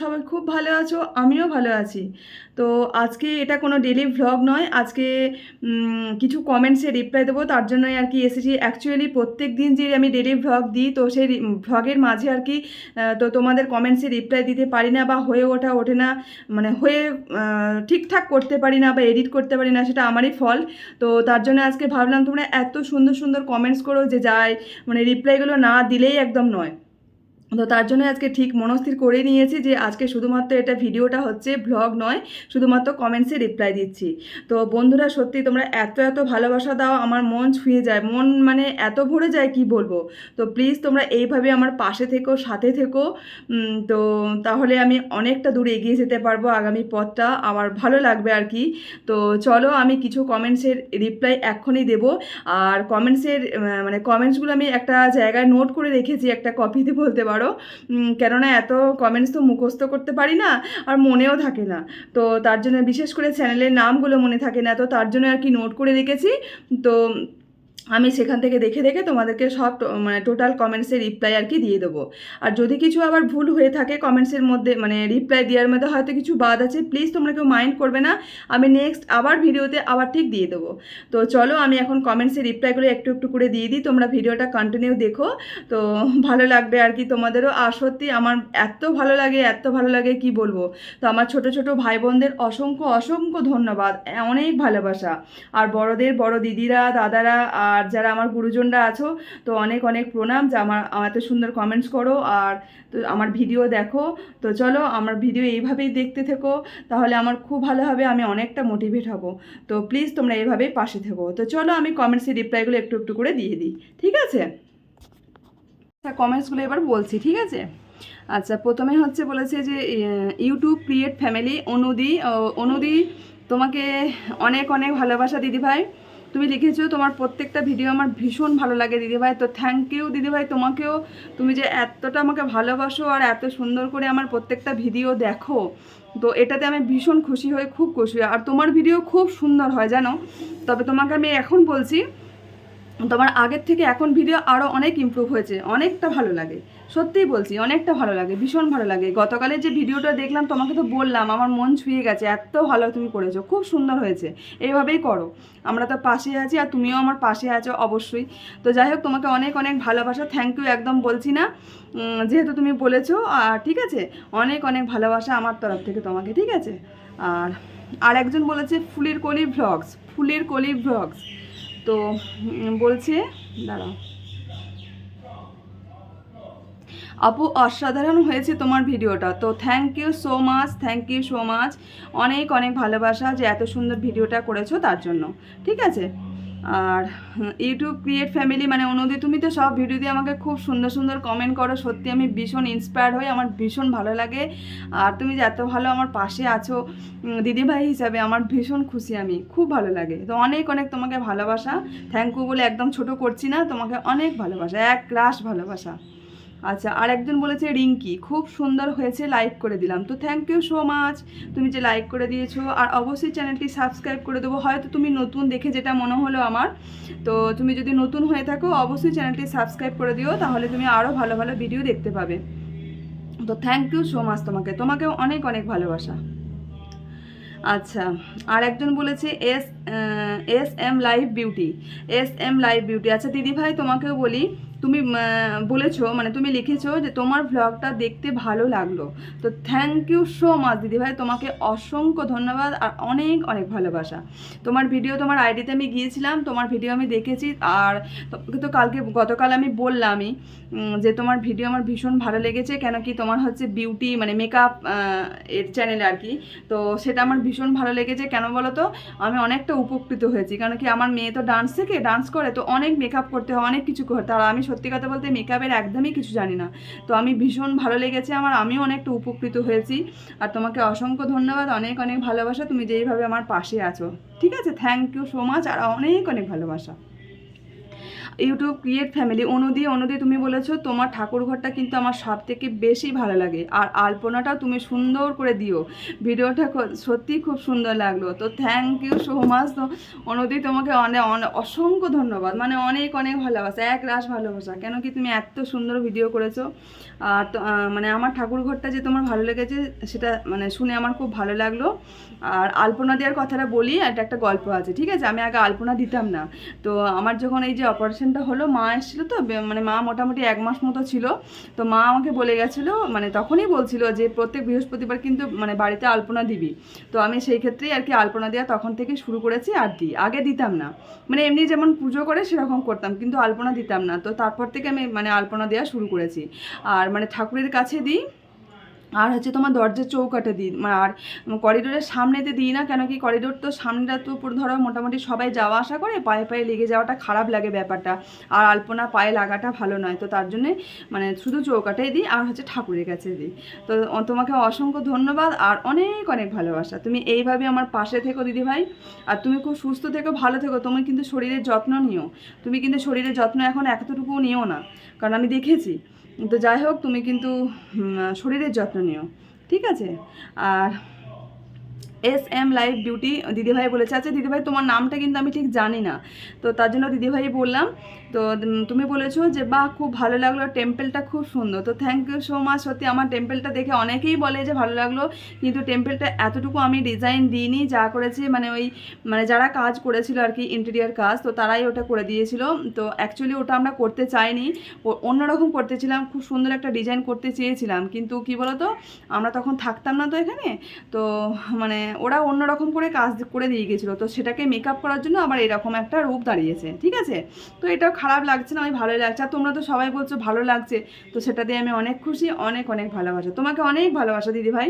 সবাই খুব ভালো আছো, আমিও ভালো আছি। তো আজকে এটা কোনো ডেলি ভ্লগ নয়, আজকে কিছু কমেন্টসে রিপ্লাই দেবো, তার জন্যই আর কি এসেছি। অ্যাকচুয়ালি প্রত্যেক দিন যে আমি ডেলি ভ্লগ দিই, তো সেই ভ্লগের মাঝে আর কি তো তোমাদের কমেন্টসে রিপ্লাই দিতে পারি না বা হয়ে ওঠা, ওঠে না মানে হয়ে ঠিকঠাক করতে পারি না বা এডিট করতে পারি না, সেটা আমারই ফল তো তার জন্য আজকে ভাবলাম তোমরা এত সুন্দর সুন্দর কমেন্টস করো যে যায় মানে রিপ্লাইগুলো না দিলেই একদম নয়। তো তার জন্য আজকে ঠিক মনস্থির করে নিয়েছি যে আজকে শুধুমাত্র এটা ভিডিওটা হচ্ছে ভ্লগ নয়, শুধুমাত্র কমেন্টসে রিপ্লাই দিচ্ছি। তো বন্ধুরা, সত্যি তোমরা এত এত ভালোবাসা দাও, আমার মন ছুঁয়ে যায়, মন মানে এত ভরে যায় কি বলব? তো প্লিজ তোমরা এইভাবে আমার পাশে থেকো, সাথে থেকো। তো তাহলে আমি অনেকটা দূরে এগিয়ে যেতে পারব আগামী পথটা, আমার ভালো লাগবে আর কি। তো চলো আমি কিছু কমেন্টসের রিপ্লাই এক্ষুনি দেবো। আর কমেন্টসের মানে কমেন্টসগুলো আমি একটা জায়গায় নোট করে রেখেছি, একটা কপিতে বলতে পারো। উম, কেননা এত কমেন্টস তো মুখস্থ করতে পারি না আর মনেও থাকে না। তো তার জন্য বিশেষ করে চ্যানেলের নামগুলো মনে থাকে না তো তার জন্য আর কি নোট করে রেখেছি। তো আমি সেখান থেকে দেখে দেখে তোমাদেরকে সব মানে টোটাল কমেন্টসের রিপ্লাই আর কি দিয়ে দেবো। আর যদি কিছু আবার ভুল হয়ে থাকে কমেন্টসের মধ্যে মানে রিপ্লাই দেওয়ার মধ্যে হয়তো কিছু বাদ আছে প্লিজ তোমরা কেউ মাইন্ড করবে না। আমি নেক্সট আবার ভিডিওতে আবার ঠিক দিয়ে দেবো। তো চলো আমি এখন কমেন্টসের রিপ্লাইগুলো একটু একটু করে দিয়ে দিই, তোমরা ভিডিওটা কন্টিনিউ দেখো। তো ভালো লাগবে আর কি তোমাদেরও। আর সত্যি আমার এত ভালো লাগে, এত ভালো লাগে কি বলব? তো আমার ছোট ছোট ভাই বোনদের অসংখ্য অসংখ্য ধন্যবাদ। অনেক ভালোবাসা। আর বড়দের বড় দিদিরা, দাদারা, আর যারা আমার গুরুজনরা আছো, তো অনেক অনেক প্রণাম যে আমার এত সুন্দর কমেন্টস করো আর তো আমার ভিডিও দেখো। তো চলো আমার ভিডিও এইভাবেই দেখতে থেকো, তাহলে আমার খুব ভালো হবে, আমি অনেকটা মোটিভেট হব। তো প্লিজ তোমরা এইভাবেই পাশে থেকো। তো চলো আমি কমেন্টসের রিপ্লাইগুলো একটু একটু করে দিয়ে দিই, ঠিক আছে? আচ্ছা কমেন্টসগুলো এবার বলছি, ঠিক আছে? আচ্ছা প্রথমে হচ্ছে বলেছে যে YouTube create family Anudi Anudi তোমাকে অনেক অনেক ভালোবাসা দিদিভাই। তুমি লিখেছো তোমার প্রত্যেকটা ভিডিও আমার ভীষণ ভালো লাগে দিদিভাই। তো থ্যাংক ইউ দিদিভাই, তোমাকেও তুমি যে এতটা আমাকে ভালোবাসো আর এত সুন্দর করে আমার প্রত্যেকটা ভিডিও দেখো, তো এটাতে আমি ভীষণ খুশি হই, খুব খুশি আর তোমার ভিডিও খুব সুন্দর হয়, জানো? তবে তোমাকে আমি এখন বলছি তোমার আগের থেকে এখন ভিডিও আরও অনেক ইমপ্রুভ হয়েছে, অনেকটা ভালো লাগে। সত্যিই বলছি, অনেকটা ভালো লাগে, ভীষণ ভালো লাগে। গতকালের যে ভিডিওটা দেখলাম, তোমাকে তো বললাম, আমার মন ছুঁয়ে গেছে, এত ভালো তুমি করেছ, খুব সুন্দর হয়েছে, এইভাবেই করো। আমরা তো পাশে আছি আর তুমিও আমার পাশে আছো অবশ্যই। তো যাই হোক, তোমাকে অনেক অনেক ভালোবাসা থ্যাংক ইউ একদম বলছি না। যেহেতু তুমি বলেছ, আর ঠিক আছে, অনেক অনেক ভালোবাসা আমার তরফ থেকে তোমাকে, ঠিক আছে? আর আর একজন বলেছে, ফুলের কলি ভ্লগস ফুলের কলি ভ্লগস তো বলছে, দাঁড়াও। আপু, অসাধারণ হয়েছে তোমার ভিডিওটা। তো thank you so much thank you so much অনেক অনেক ভালোবাসা যে এত সুন্দর ভিডিওটা করেছ তার জন্য। ঠিক আছে? আর ইউটিউব ক্রিয়েট ফ্যামিলি মানে অনুদি, তুমি তো সব ভিডিও দিয়ে আমাকে খুব সুন্দর সুন্দর কমেন্ট করো। সত্যি আমি ভীষণ ইন্সপায়ার হই, আমার ভীষণ ভালো লাগে। আর তুমি যে এত ভালো আমার পাশে আছো দিদিভাই হিসাবে আমার ভীষণ খুশি আমি, খুব ভালো লাগে। তো অনেক অনেক তোমাকে ভালোবাসা। থ্যাংক ইউ বলে একদম ছোট করছি না, তোমাকে অনেক ভালোবাসা, এক ক্লাস ভালোবাসা। আচ্ছা আর একজন বলেছে রিঙ্কি, খুব সুন্দর হয়েছে লাইক করে দিলাম। তো থ্যাংক ইউ সো মাচ তুমি যে লাইক করে দিয়েছ, আর অবশ্যই চ্যানেলটি সাবস্ক্রাইব করে দেবো। হয়তো তুমি নতুন দেখে যেটা মনে হলো আমার, তো তুমি যদি নতুন হয়ে থাকো, অবশ্যই চ্যানেলটি সাবস্ক্রাইব করে দিও, তাহলে তুমি আরও ভালো ভালো ভিডিও দেখতে পাবে। তো থ্যাংক ইউ সো মাচ তোমাকে, তোমাকেও অনেক অনেক ভালোবাসা। আচ্ছা আর একজন বলেছে S S M live beauty S M live beauty আচ্ছা দিদিভাই তোমাকেও বলি তুমি বলেছ মানে তুমি লিখেছো যে তোমার ভ্লগটা দেখতে ভালো লাগল। তো থ্যাংক ইউ সো মাচ দিদিভাই। তোমাকে অসংখ্য ধন্যবাদ আর অনেক অনেক ভালোবাসা। তোমার ভিডিও তোমার আইডিতে আমি গিয়েছিলাম, তোমার ভিডিও আমি দেখেছি আর তো কালকে, গতকাল আমি বললামই যে তোমার ভিডিও আমার ভীষণ ভালো লেগেছে, কেন কি তোমার হচ্ছে বিউটি মানে মেকআপ এর চ্যানেল আর কি। তো সেটা আমার ভীষণ ভালো লেগেছে। কেন বলো তো আমি অনেকটা উপকৃত হয়েছি। কারণ কি আমার মেয়ে তো ডান্স শেখে ডান্স করে, তো অনেক মেকআপ করতে হয়, অনেক কিছু করতে হয়। আর আমি সত্যি কথা বলতে মেকআপের একদমই কিছু জানি না। তো আমি ভীষণ ভালো লেগেছে আমার, আমিও অনেকটা উপকৃত হয়েছি। আর তোমাকে অসংখ্য ধন্যবাদ, অনেক অনেক ভালোবাসা, তুমি যেইভাবে আমার পাশে আছো। ঠিক আছে? থ্যাংক ইউ সো মাচ আর অনেক অনেক ভালোবাসা। YouTube create family Anudi Anudi তুমি বলেছ, তোমার ঠাকুর ঘরটা কিন্তু আমার সব থেকে বেশি ভালো লাগে। আর আলপনাটাও তুমি সুন্দর করে দিও। ভিডিওটা সত্যিই খুব সুন্দর লাগল। তো থ্যাংক ইউ সো মাচ তো অনুদি তোমাকে অনেক অসংখ্য ধন্যবাদ। মানে অনেক অনেক ভালোবাসা, এক রাস ভালোবাসা। কেন কি তুমি এত সুন্দর ভিডিও করেছ। আর মানে আমার ঠাকুর ঘরটা যে তোমার ভালো লেগেছে, সেটা মানে শুনে আমার খুব ভালো লাগল। আর আলপনা দেওয়ার কথাটা বলি একটা গল্প আছে, ঠিক আছে? আমি আগে আলপনা দিতাম না। তো আমার যখন এই যে অপারেশনটা হলো, মা এসেছিল তো মানে মা মোটামুটি এক মাস মতো ছিল। তো মা আমাকে বলে গেছিল মানে তখনই বলছিল যে, প্রত্যেক বৃহস্পতিবার কিন্তু মানে বাড়িতে আলপনা দিবি। তো আমি সেই ক্ষেত্রেই আর কি আলপনা দেওয়া তখন থেকে শুরু করেছি আর দিই। আগে দিতাম না। মানে এমনি যেমন পুজো করে সেরকম করতাম, কিন্তু আলপনা দিতাম না। তো তারপর থেকে আমি মানে আলপনা দেওয়া শুরু করেছি। আর মানে ঠাকুরের কাছে দিই আর হচ্ছে তোমার দরজার চৌকাটে দিই আর করিডোরের সামনেতে দিই না, কেন কি করিডোর তো সামনেটা তো পুরো ধরো মোটামুটি সবাই যাওয়া আসা করে, পায়ে পায়ে লেগে যাওয়াটা খারাপ লাগে ব্যাপারটা। আর আলপনা পায়ে লাগাটা ভালো নয়, তো তার জন্যে মানে শুধু চৌকাটাই দিই আর হচ্ছে ঠাকুরের কাছে দিই। তো তোমাকে অসংখ্য ধন্যবাদ আর অনেক অনেক ভালোবাসা। তুমি এইভাবে আমার পাশে থেকো দিদিভাই, আর তুমি খুব সুস্থ থেকো, ভালো থেকো। তুমি কিন্তু শরীরের যত্ন নিও। তুমি কিন্তু শরীরের যত্ন এখন এতটুকুও নিও না। কারণ আমি দেখেছি তো যাই হোক তুমি কিন্তু শরীরের যত্ন নিও ঠিক আছে? আর এস এম লাইফ বিউটি দিদিভাই বলেছে আচ্ছা দিদিভাই, তোমার নামটা কিন্তু আমি ঠিক জানি না। তো তার জন্য দিদিভাই বললাম, তো তুমি বলেছ যে, বাহ, খুব ভালো লাগল, টেম্পলটা খুব সুন্দর। তো থ্যাংক ইউ সো মাচ সত্যি আমার টেম্পলটা দেখে অনেকেই বলে যে, ভালো লাগল। কিন্তু টেম্পলটা এতটুকু আমি ডিজাইন দিইনি, যা করেছি মানে ওই মানে যারা কাজ করেছিল আর কি ইন্টেরিয়ার কাজ, তো তারাই ওটা করে দিয়েছিল। তো অ্যাকচুয়ালি ওটা আমরা করতে চাইনি। অন্যরকম করতেছিলাম, খুব সুন্দর একটা ডিজাইন করতে চেয়েছিলাম। কিন্তু কি বলতো, আমরা তখন থাকতাম না তো এখানে। তো মানে ওরা অন্যরকম করে কাজ করে দিয়ে গেছিল। তো সেটাকে মেকআপ করার জন্য আবার এরকম একটা রূপ দাঁড়িয়েছে, ঠিক আছে? তো এটাও খারাপ লাগছে না, আমি ভালোই লাগছে। আর তোমরা তো সবাই বলছো ভালো লাগছে, তো সেটা দিয়ে আমি অনেক খুশি, অনেক অনেক ভালোবাসা। তোমাকে অনেক ভালোবাসা দিদি ভাই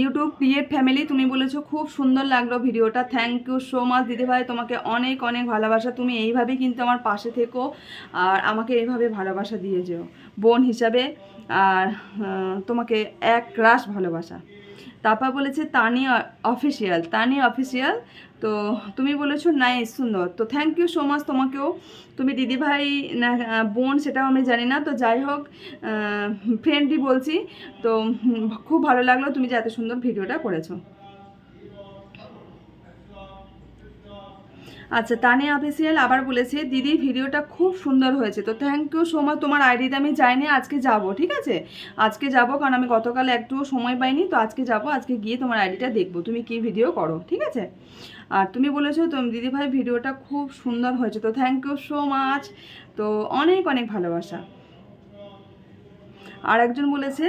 ইউটিউব ক্রিয়েট ফ্যামিলি তুমি বলেছ, খুব সুন্দর লাগল ভিডিওটা। থ্যাংক ইউ সো মাচ দিদিভাই, তোমাকে অনেক অনেক ভালোবাসা। তুমি এইভাবেই কিন্তু আমার পাশে থেকো, আর আমাকে এইভাবে ভালোবাসা দিয়ে যেও। বোন হিসাবে, আর তোমাকে এক রাস ভালোবাসা। তারপর বলেছে তানি অফিসিয়াল তানি অফিসিয়াল তো তুমি বলেছ, নাইস, সুন্দর। তো থ্যাংক ইউ সো মাচ তোমাকেও। তুমি দিদিভাই, না, বোন, সেটাও আমি জানি না, তো যাই হোক ফ্রেন্ডই বলছি। তো খুব ভালো লাগল তুমি যে এত সুন্দর ভিডিওটা করেছ। আচ্ছা তানিয়া অফিসিয়াল আবার বলেছে, দিদি, ভিডিওটা খুব সুন্দর হয়েছে, তো থ্যাংক ইউ সো মাচ তোমার আইডিতে আমি যাইনি, আজকে যাব, ঠিক আছে? আজকে যাব, কারণ আমি গতকাল একটুও সময় পাইনি, তো আজকে যাব, আজকে গিয়ে তোমার আইডিটা দেখব, তুমি কি ভিডিও করো, ঠিক আছে? আর তুমি বলেছ, তুমি দিদিভাই ভিডিওটা খুব সুন্দর হয়েছে, তো থ্যাংক ইউ সো মাচ তো অনেক অনেক ভালোবাসা। আর একজন বলেছে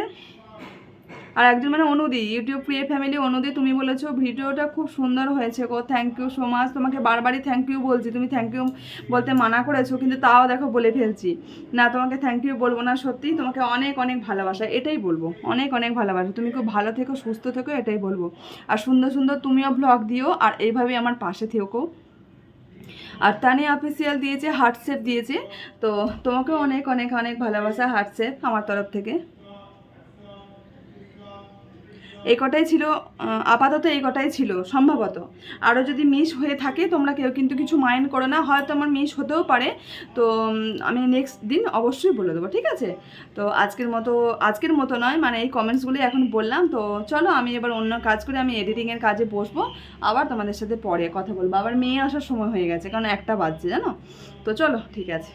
আর একজন মানে অনুদি, ইউটিউব প্রিয় ফ্যামিলি অনুদি, তুমি বলেছ ভিডিওটা খুব সুন্দর হয়েছে গো থ্যাংক ইউ সো মাচ তোমাকে বারবারই থ্যাংক ইউ বলছি, তুমি থ্যাংক ইউ বলতে মানা করেছ, কিন্তু তাও দেখো বলে ফেলছি। না, তোমাকে থ্যাংক ইউ বলব না, সত্যি তোমাকে অনেক অনেক ভালোবাসা, এটাই বলব, অনেক অনেক ভালোবাসা। তুমি খুব ভালো থেকো, সুস্থ থেকো, এটাই বলব। আর সুন্দর সুন্দর তুমিও ব্লগ দিও, আর এইভাবেই আমার পাশে থেকো আর তানি অফিসিয়াল দিয়েছে হার্টসেপ দিয়েছে, তো তোমাকে অনেক অনেক অনেক ভালোবাসা হার্টসেপ আমার তরফ থেকে। এই কটাই ছিল আপাতত এই কটাই ছিল, সম্ভবত। আরও যদি মিস হয়ে থাকে, তোমরা কেউ কিন্তু কিছু মাইন্ড করো না, হয়তো আমার মিস হতেও পারে। তো আমি নেক্সট দিন অবশ্যই বলে দেবো, ঠিক আছে? তো আজকের মতো আজকের মতো নয় মানে এই কমেন্টসগুলি এখন বললাম। তো চলো, আমি এবার অন্য কাজ করে, আমি এডিটিংয়ের কাজে বসবো। আবার তোমাদের সাথে পরে কথা বলব। আবার মেয়ে আসার সময় হয়ে গেছে, কারণ একটা বাজছে, জানো? তো চলো, ঠিক আছে।